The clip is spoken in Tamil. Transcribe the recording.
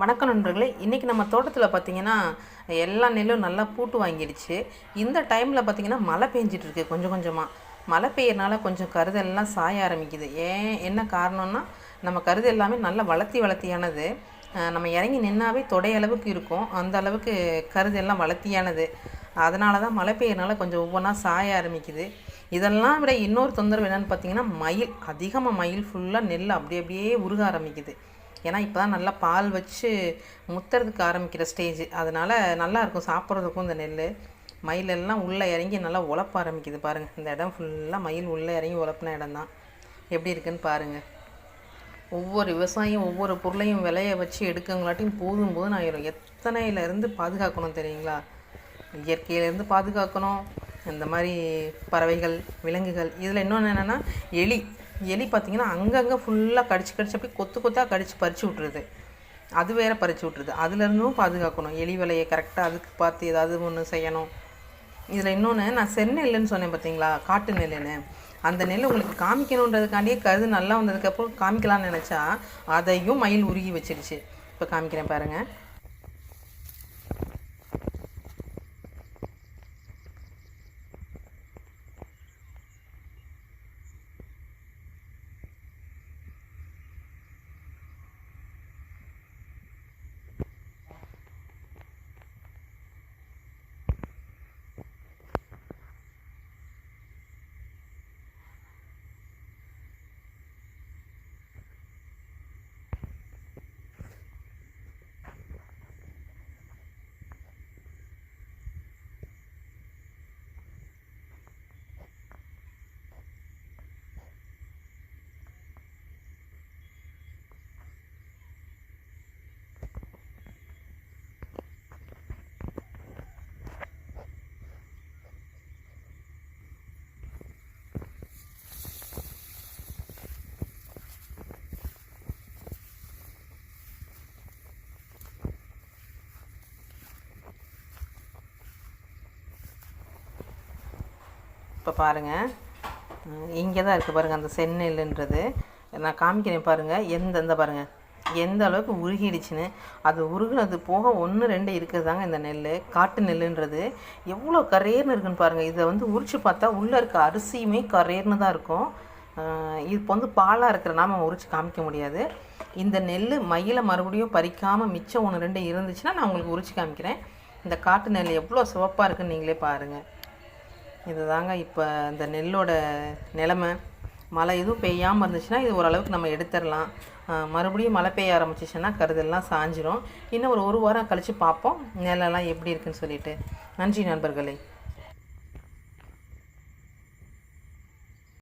வணக்கம் நண்பர்களே. இன்றைக்கி நம்ம தோட்டத்தில் பார்த்திங்கன்னா எல்லா நெல்லும் நல்லா பூட்டு வாங்கிடுச்சு இந்த டைமில் பார்த்தீங்கன்னா மழை பெஞ்சிட்ருக்கு கொஞ்சம் கொஞ்சமாக மழை பெய்யறனால கொஞ்சம் கருதெல்லாம் சாய ஆரம்பிக்குது. ஏன் என்ன காரணம்னா நம்ம கருது எல்லாமே நல்லா வளர்த்தி வளர்த்தியானது. நம்ம இறங்கி நின்னாவே தொடை அளவுக்கு இருக்கும். அந்த அளவுக்கு கருது எல்லாம் வளர்த்தியானது. அதனால தான் மழை பெய்யறனால கொஞ்சம் ஒவ்வொன்றா சாய ஆரம்பிக்குது. இதெல்லாம் விட இன்னொரு தொந்தரவு என்னென்னு பார்த்தீங்கன்னா மயில். அதிகமாக மயில் ஃபுல்லாக நெல் அப்படி அப்படியே உருக ஆரம்பிக்குது. ஏன்னா இப்போ தான் நல்லா பால் வச்சு முத்துறதுக்கு ஆரம்பிக்கிற ஸ்டேஜ் அதனால் நல்லாயிருக்கும் சாப்பிட்றதுக்கும் இந்த நெல் மயிலெல்லாம் உள்ளே இறங்கி நல்லா உழப்ப ஆரம்பிக்குது பாருங்கள் இந்த இடம் ஃபுல்லாக மயில் உள்ளே இறங்கி உழப்பின இடம் தான் எப்படி இருக்குன்னு பாருங்கள் ஒவ்வொரு விவசாயம் ஒவ்வொரு பொருளையும் விளைய வச்சு எடுக்கங்களாட்டியும் போதும் போதும் ஆயிரும். எத்தனையிலேருந்து பாதுகாக்கணும் தெரியுங்களா? இயற்கையிலேருந்து பாதுகாக்கணும். இந்த மாதிரி பறவைகள் விலங்குகள். இதில் இன்னொன்று என்னென்னா எலி. எலி பார்த்திங்கன்னா அங்கங்கே ஃபுல்லாக கடிச்சு கடிச்சு அப்படியே கொத்து கொத்தாக கடிச்சு பறிச்சு விட்ருது அது வேற பறிச்சு விட்ருது அதுலேருந்தும் பாதுகாக்கணும். எலி விலையை கரெக்டாக அதுக்கு பார்த்து ஏதாவது ஒன்று செய்யணும். இதில் இன்னொன்று நான் செந்நெல்லுன்னு சொன்னேன் பார்த்தீங்களா? காட்டு நெல்லுன்னு. அந்த நெல் உங்களுக்கு காமிக்கணுன்றதுக்காண்டியே கருது நல்லா வந்ததுக்கப்புறம் காமிக்கலாம்னு நினச்சா அதையும் மயில் உருகி வச்சிருச்சு. இப்போ காமிக்கிறேன் பாருங்கள் இப்போ பாருங்கள் இங்கே தான் இருக்குது பாருங்கள் அந்த செந்நெல்லுன்றது. நான் காமிக்கிறேன் பாருங்கள் எந்தெந்த பாருங்கள் எந்த அளவுக்கு உருகிடுச்சுன்னு. அது உருகுனது போக ஒன்று ரெண்டு இருக்கிறதாங்க இந்த நெல் காட்டு நெல்லுன்றது. எவ்வளோ கரேர்னு இருக்குன்னு பாருங்கள் இதை வந்து உரிச்சு பார்த்தா உள்ளே இருக்க அரிசியுமே கரேர்னு தான் இருக்கும். இப்போ வந்து பாலாக இருக்கிறனால நம்ம உரிச்சு காமிக்க முடியாது. இந்த நெல் மயிலை மறுபடியும் பறிக்காமல் மிச்சம் ஒன்று ரெண்டு இருந்துச்சுன்னா நான் உங்களுக்கு உரிச்சு காமிக்கிறேன். இந்த காட்டு நெல் எவ்வளோ சிவப்பாக இருக்குன்னு நீங்களே பாருங்கள் இதுதாங்க இப்போ இந்த நெல்லோட நிலமை. மழை எதுவும் பெய்யாமல் இருந்துச்சுன்னா இது ஓரளவுக்கு நம்ம எடுத்துடலாம். மறுபடியும் மழை பெய்ய ஆரம்பிச்சிச்சுன்னா கருதெல்லாம் சாஞ்சிரும். இன்னும் ஒரு ஒரு வாரம் கழித்து பார்ப்போம். நிலம்லாம் எப்படி இருக்குன்னு சொல்லிட்டு. நன்றி நண்பர்களே.